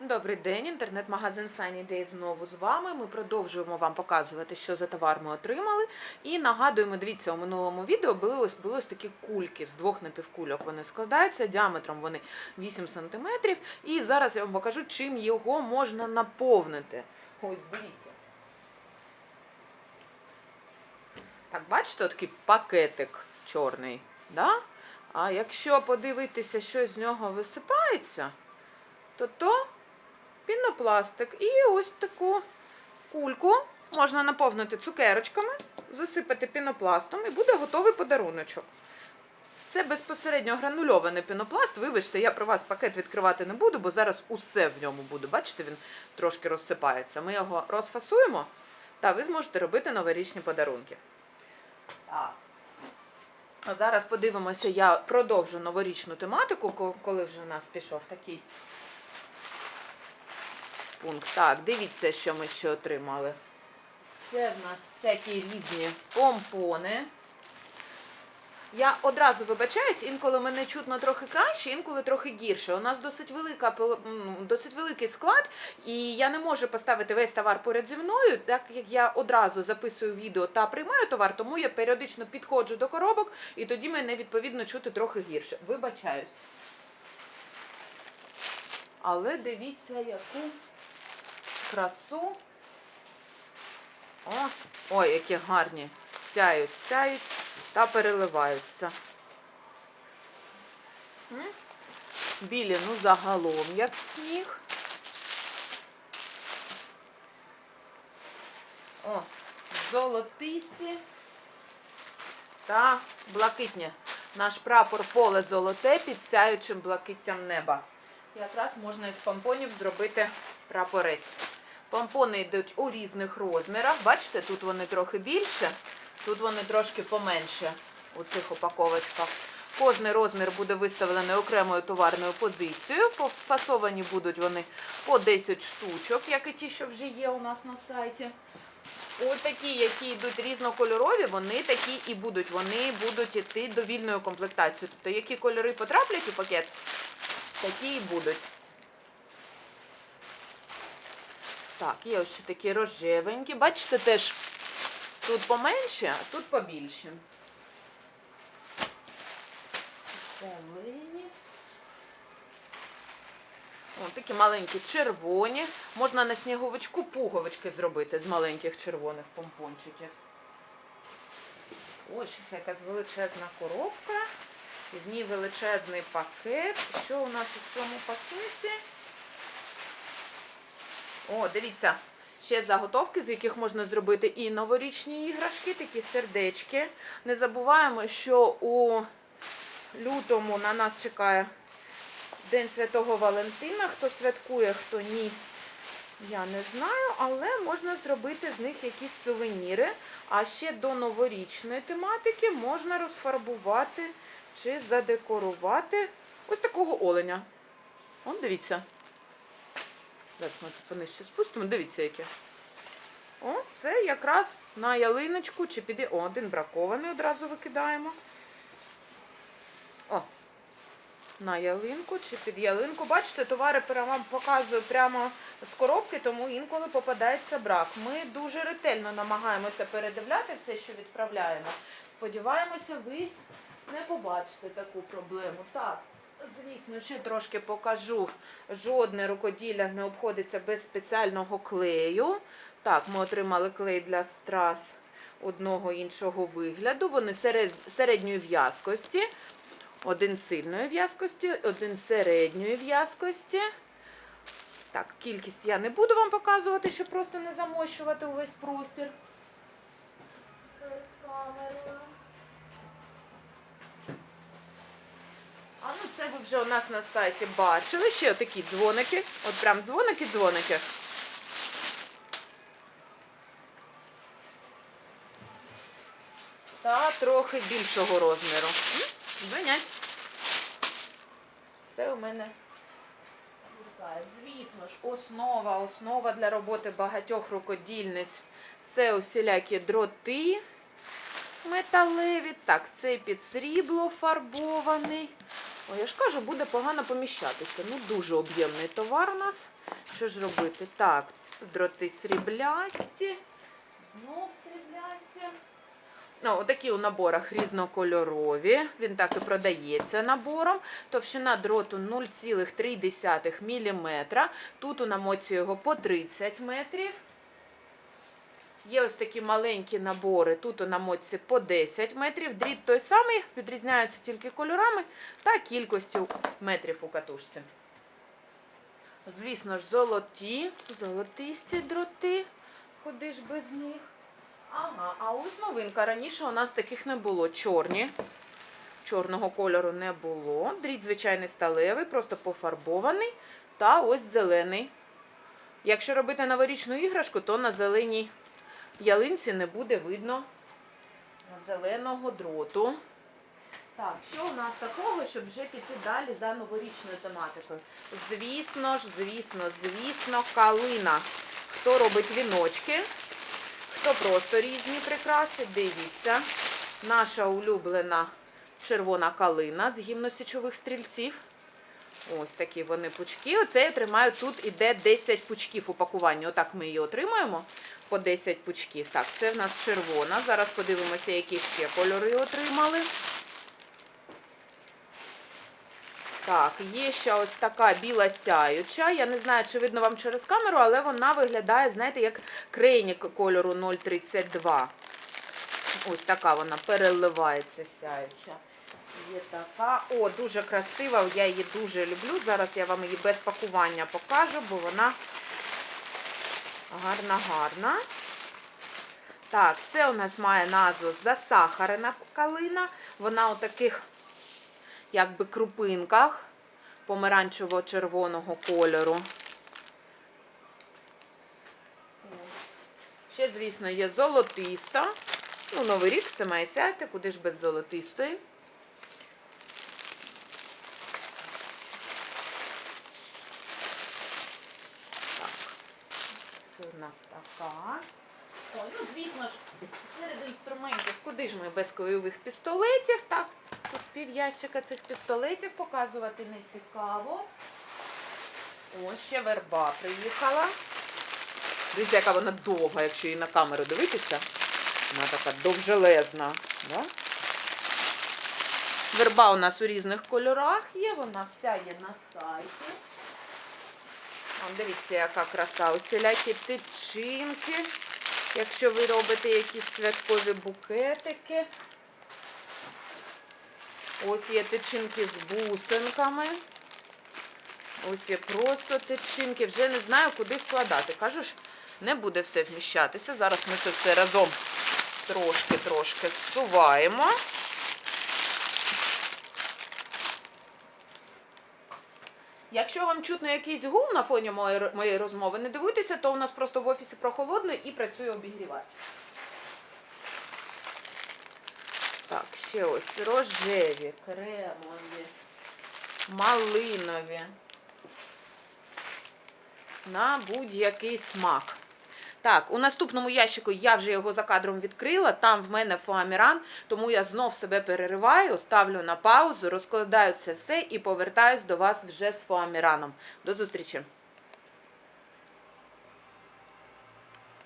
Добрий день, інтернет-магазин Sunny Day знову з вами. Ми продовжуємо вам показувати, що за товар ми отримали. І нагадуємо, дивіться, у минулому відео були ось, були ось такі кульки з двох напівкульок. Вони складаються, діаметром вони 8 см. І зараз я вам покажу, чим його можна наповнити. Ось дивіться. Так, бачите, такий пакетик чорний. Да? А якщо подивитися, що з нього висипається, то то пінопластик. І ось таку кульку можна наповнити цукерочками, засипати пінопластом і буде готовий подаруночок. Це безпосередньо гранульований пінопласт. Вибачте, я про вас пакет відкривати не буду, бо зараз усе в ньому буде. Бачите, він трошки розсипається. Ми його розфасуємо, та ви зможете робити новорічні подарунки. А зараз подивимося, я продовжу новорічну тематику, коли вже у нас пішов такий пункт. Так, дивіться, що ми ще отримали. Це в нас всякі різні помпони. Я одразу вибачаюсь, інколи мене чутно трохи краще, інколи трохи гірше. У нас досить велика досить великий склад, і я не можу поставити весь товар поряд зі мною, так як я одразу записую відео та приймаю товар, тому я періодично підходжу до коробок, і тоді мене відповідно чути трохи гірше. Вибачаюсь. Але дивіться, яку красу. О, ой, які гарні. Сяють, сяють та переливаються. Білі, ну, загалом, як сніг. О, золотисті та блакитні. Наш прапор поле золоте під сяючим блакиттям неба. Якраз можна із помпонів зробити прапорець. Помпони йдуть у різних розмірах. Бачите, тут вони трохи більше, тут вони трошки поменше у цих упаковочках. Кожний розмір буде виставлений окремою товарною позицією. Пофасовані будуть вони по 10 штучок, як і ті, що вже є у нас на сайті. Ось такі, які йдуть різнокольорові, вони такі і будуть. Вони будуть йти довільною комплектацією. Тобто, які кольори потраплять у пакет, такі і будуть. Так, є ось такі рожевенькі. Бачите, теж тут поменше, а тут побільше. Зелені. О, такі маленькі червоні. Можна на сніговичку пуговички зробити з маленьких червоних помпончиків. Ось ще якась величезна коробка. І в ній величезний пакет. Що у нас у цьому пакеті? О, дивіться, ще заготовки, з яких можна зробити і новорічні іграшки, такі сердечки. Не забуваємо, що у лютому на нас чекає День Святого Валентина. Хто святкує, хто ні, я не знаю, але можна зробити з них якісь сувеніри. А ще до новорічної тематики можна розфарбувати чи задекорувати ось такого оленя. Он дивіться. Зараз ми це понижче спустимо. Дивіться, яке. О, це якраз на ялиночку чи піде. О, один бракований одразу викидаємо. О, на ялинку чи під ялинку. Бачите, товари вам показую прямо з коробки, тому інколи попадається брак. Ми дуже ретельно намагаємося передивляти все, що відправляємо. Сподіваємося, ви не побачите таку проблему. Так, звісно, ще трошки покажу. Жодне рукоділля не обходиться без спеціального клею. Так, ми отримали клей для страз одного іншого вигляду. Вони серед, середньої в'язкості. Один сильної в'язкості, один середньої в'язкості. Так, кількість я не буду вам показувати, щоб просто не замощувати увесь простір. Перед камерою. А ну це ви вже у нас на сайті бачили. Ще такі дзвоники. От прям дзвоники-дзвоники. Та трохи більшого розміру. М, Звинять. Це у мене злітає. Звісно ж, основа, основа для роботи багатьох рукодільниць. Це усілякі дроти металеві. Так, цей під срібло фарбований. О, я ж кажу, буде погано поміщатися. Ну, дуже об'ємний товар у нас. що ж робити? Так, дроти сріблясті. Знов сріблясті. Ну, отакі у наборах різнокольорові. Він так і продається набором. Товщина дроту 0,3 мм. Тут у намоці його по 30 метрів. Є ось такі маленькі набори. Тут у намоці по 10 метрів. Дріт той самий, відрізняються тільки кольорами та кількістю метрів у катушці. Звісно ж, золоті, золотисті дроти. Куди ж без них? Ага, а ось новинка. Раніше у нас таких не було. Чорні. Чорного кольору не було. Дріт звичайний сталевий, просто пофарбований. Та ось зелений. Якщо робити новорічну іграшку, то на зеленій ялинці не буде видно зеленого дроту. Так, що у нас такого, щоб вже піти далі за новорічною тематикою? Звісно ж, звісно, звісно, калина. Хто робить віночки, хто просто різні прикраси, дивіться. Наша улюблена червона калина з гімносічових стрільців. Ось такі вони пучки. Оце я тримаю, тут іде 10 пучків у пакуванні. Отак ми її отримуємо по 10 пучків. Так, це в нас червона. Зараз подивимося, які ще кольори отримали. Так, є ще ось така біла сяюча. Я не знаю, чи видно вам через камеру, але вона виглядає, знаєте, як крейник кольору 0,32. Ось така вона переливається сяюча. Є така. О, дуже красива, я її дуже люблю. Зараз я вам її без пакування покажу, бо вона гарна-гарна. Так, це у нас має назву засахарена калина. Вона у таких якби крупинках помаранчево-червоного кольору. Ще, звісно, є золотиста. Ну, Новий рік це має сяти, куди ж без золотистої. Це у нас така. Ой, ну, звісно ж, серед інструментів, куди ж ми без бойових пістолетів, так? Тут пів ящика цих пістолетів показувати не цікаво. Ось ще верба приїхала. Дивіться, яка вона довга, якщо її на камеру дивитися. Вона така довжелезна. Да? Верба у нас у різних кольорах є, вона вся є на сайті. Дивіться, яка краса. Усілякі тичинки. Якщо ви робите якісь святкові букетики. Ось є тичинки з бусинками. Ось є просто тичинки. Вже не знаю, куди вкладати. Кажу ж, не буде все вміщатися. Зараз ми це все разом трошки-трошки зсуваємо. Якщо вам чутно якийсь гул на фоні моєї, розмови, не дивуйтеся, то у нас просто в офісі прохолодно і працює обігрівач. Так, ще ось рожеві, кремові, малинові. На будь-який смак. Так, у наступному ящику я вже його за кадром відкрила. Там в мене фоаміран, тому я знов себе перериваю, ставлю на паузу, розкладаю це все і повертаюсь до вас вже з фоаміраном. До зустрічі!